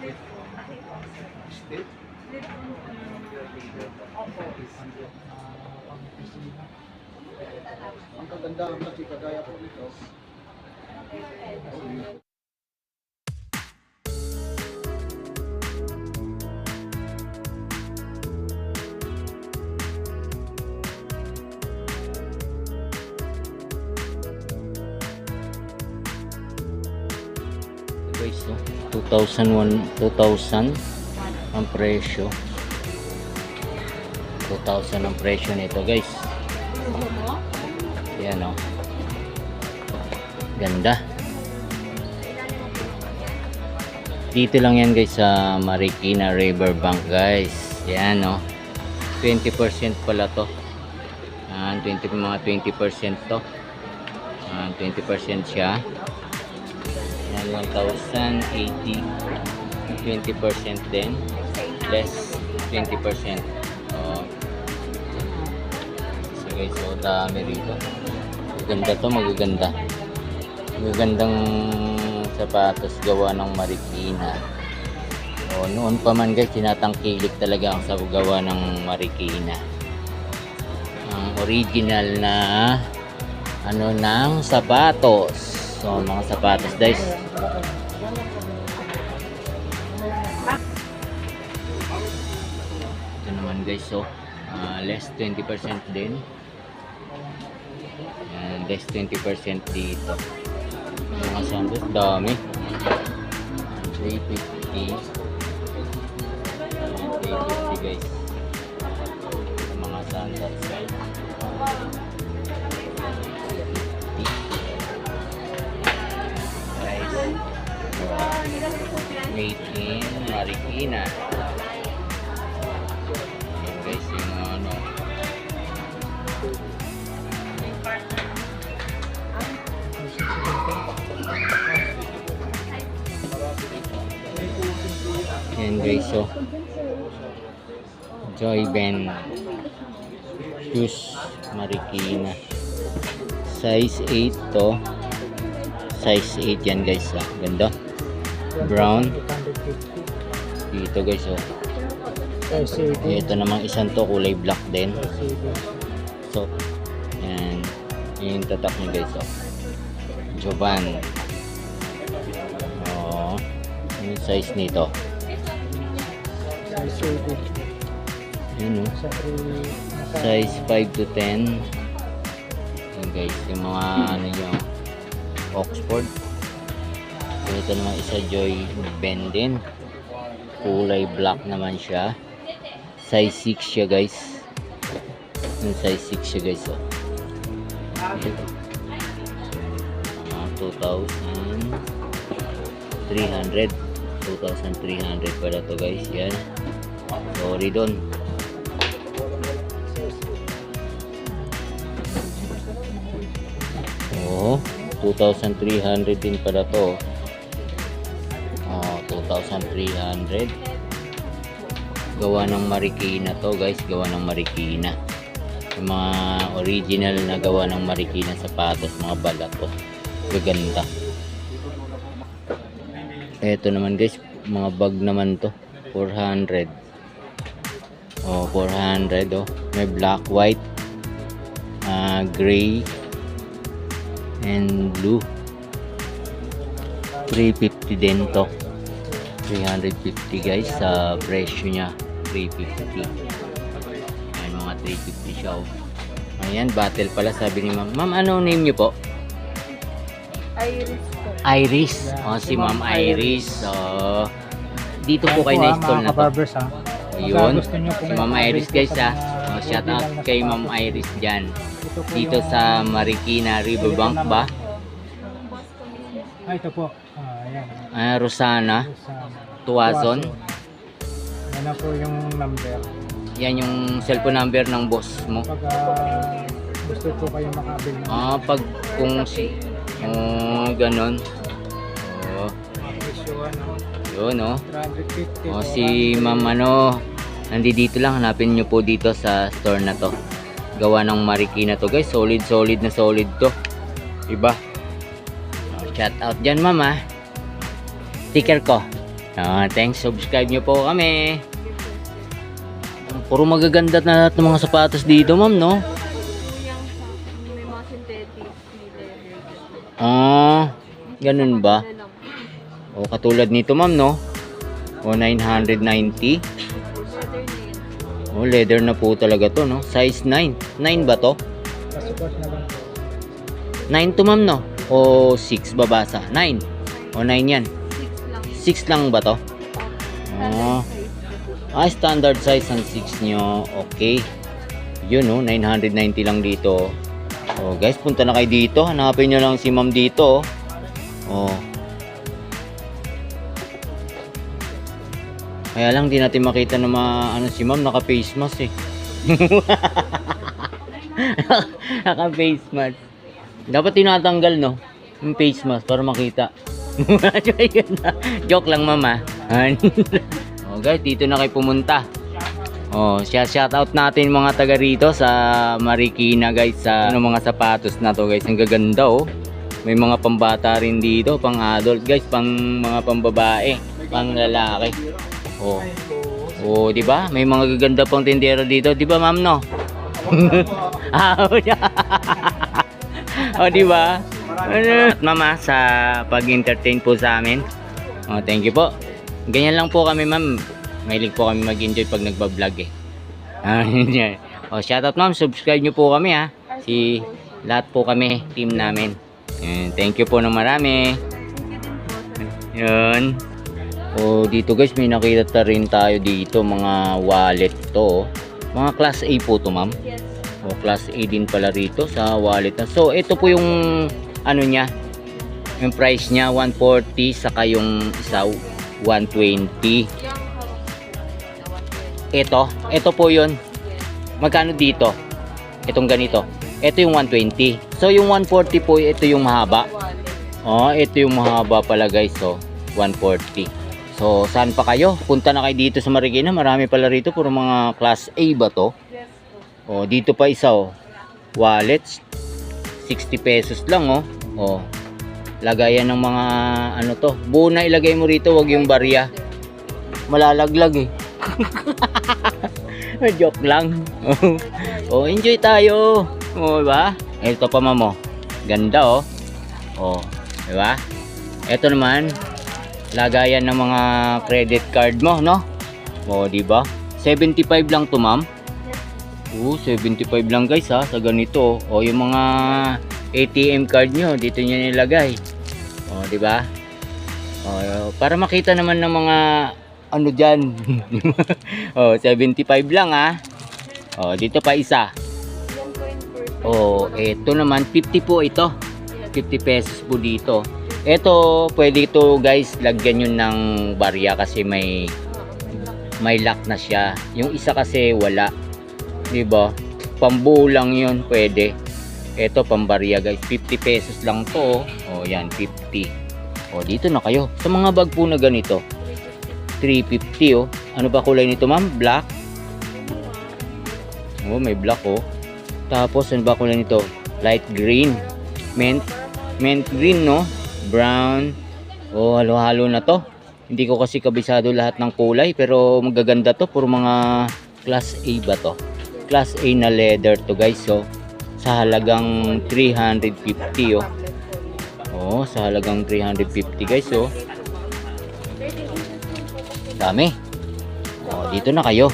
State? Ang kagandahan kasi kagaya po nito. 2,000 2,000 ang presyo. 2,000 ang presyo nito guys. Yan o ganda. Dito lang yan guys sa Marikina Riverbank guys. Yan o 20% pala to. Ah, uh, 20, mga 20% to. Ah, uh, 20% siya yan 1,080 20% din less 20% oh. so guys so dami rito. Maganda to magaganda. Magagandang sapatos gawa ng Marikina. Oh, noon pa man guys tinatangkilik talaga ang sa gawa ng Marikina. Ang original na ano ng sapatos So, mga sapatos guys. Ito naman guys, so ah, less 20% din. Yan, less 20% dito. Mga sandals, dami. 350. Yan, 350 guys. Mga sandals guys. Made in Marikina. Ayan guys, yung ano. Ayan guys, so. Joy Ben. Shoes Marikina. Size 8 to. Size 8 yan guys. Ah. Ganda. Brown. Dito guys, oh. Ito namang isang to, kulay black din. So. Yan yung tatak niya guys, oh. Jovan. Oo. Yung size nito. Yun, oh. Size 5 to 10. Yan guys, yung mga ano yung Oxford. Ito naman isa Joy Ben din. Kulay black naman siya. Size 6 siya guys. Yung size 6 siya guys. Oh. Ah, 2,300 2,300 pala to guys. Yan. Sorry doon. Oo. 2,300 din pala to. Oh, 2,300. Gawa ng Marikina to guys. Gawa ng Marikina. Yung mga original na gawa ng Marikina sapatos. Mga balat to. Gaganda. Ito naman guys. Mga bag naman to. 400. Oh, 400 oh. May black, white, ah, gray, and blue 350 din to 350 guys sa presyo niya 350 ayan mga 350 siya oh. ayan battle pala sabi ni ma'am. Ma'am ano name niyo po? Iris po. Iris? Oh si ma'am Iris. So dito po kayo na-install na to. ha. yun si ma'am Iris guys ha oh, shout out kay ma'am Iris dyan. Dito sa Marikina Riverbank ba? Ah, ito po. Ah, ayan. ah, Rosana. Sa Tuazon Yan na po yung number. Yan yung cellphone number ng boss mo. Pag ah, gusto po kayo makabil ng Ah, pag kung si oh, ganon. Oh, presyo, ano, yun oh. 350. Oh, si Ma'am ano, nandito lang hanapin nyo po dito sa store na to. Gawa ng Marikina to, guys. Solid, solid na solid to. Iba. Oh, shout out diyan, Ma'am ah. Sticker ko. Ah, thanks. Subscribe nyo po kami. Puro magaganda na lahat ng mga sapatos dito, ma'am, no? Ah, ganun ba? O, katulad nito, ma'am, no? O, 990. Leather na yun. O, leather na po talaga to, no? Size 9. 9 ba to? Pasuport na lang po. 9 to, ma'am, no? O, 6 babasa? 9. O, 9 yan. Six 6 lang. ba to? Oh. Ah, standard size ang 6 nyo. Okay. Yun, no? 990 lang dito. Oh, guys, punta na kayo dito. Hanapin nyo lang si ma'am dito. Oh. Kaya lang, di natin makita na ma, ano, si ma'am, naka-face mask eh. naka-face mask. Dapat tinatanggal, no? Yung face mask para makita. Joke lang, mama. oh, guys, dito na kayo pumunta. Oh, shout shout out natin mga taga rito sa Marikina guys sa ano, mga sapatos na to guys. Ang gaganda oh. May mga pambata rin dito, pang adult guys, pang mga pambabae, pang lalaki. Oh. Oh, di ba? May mga gaganda pang tindero dito, di ba, ma'am no? Ah, oh, di ba? Ano? Mama, sa pag-entertain po sa amin. Oh, thank you po. Ganyan lang po kami, ma'am. Mahilig po kami mag-enjoy pag nagba-vlog eh. Ah, oh, shoutout ma'am, subscribe nyo po kami ha. Si lahat po kami, team namin. Yun, thank you po ng marami. Yun. Oh, dito guys, may nakita ta rin tayo dito, mga wallet to. oh. Mga class A po to, ma'am. Yes. O class A din pala rito sa wallet na. So ito po yung ano niya. Yung price niya 140 saka yung isa 120. Yung harap. Ito, ito po 'yun. Magkano dito? Itong ganito. Ito yung 120. So yung 140 po ito yung mahaba. Oh, ito yung mahaba pala guys. So 140. So saan pa kayo? Punta na kayo dito sa Marikina. Marami pala rito puro mga class A ba to? Oh, dito pa isa oh. Wallets 60 pesos lang oh. Oh. Lagayan ng mga ano to. Buo ilagay mo rito, wag yung barya. Malalaglag eh. Joke lang. oh, enjoy tayo. Oh, diba? Ito pa mamo. Ganda oh. Oh, diba? Ito naman lagayan ng mga credit card mo, no? Oh, diba? 75 lang to, ma'am. Oo, 75 lang guys ha, sa ganito. O yung mga ATM card nyo, dito nyo nilagay. O, di ba? O, para makita naman ng mga ano dyan. o, 75 lang ha. O, dito pa isa. O, eto naman, 50 po ito. 50 pesos po dito. Ito, pwede ito guys, lagyan nyo ng barya kasi may may lock na siya. Yung isa kasi wala. 'Di ba? Pambuo 'yun, pwede. Ito pambarya guys, 50 pesos lang 'to. Oh, yan 50. Oh, dito na kayo. Sa mga bag po na ganito, 350 oh. Ano ba kulay nito, ma'am? Black. Oh, may black oh. Tapos ano ba kulay nito? Light green. Mint mint green no? Brown. Oh, halo-halo na 'to. Hindi ko kasi kabisado lahat ng kulay pero magaganda to puro mga class A ba to? Class A na leather to guys so sa halagang 350 oh. Oh, sa halagang 350 guys oh. Dami. Oh, dito na kayo.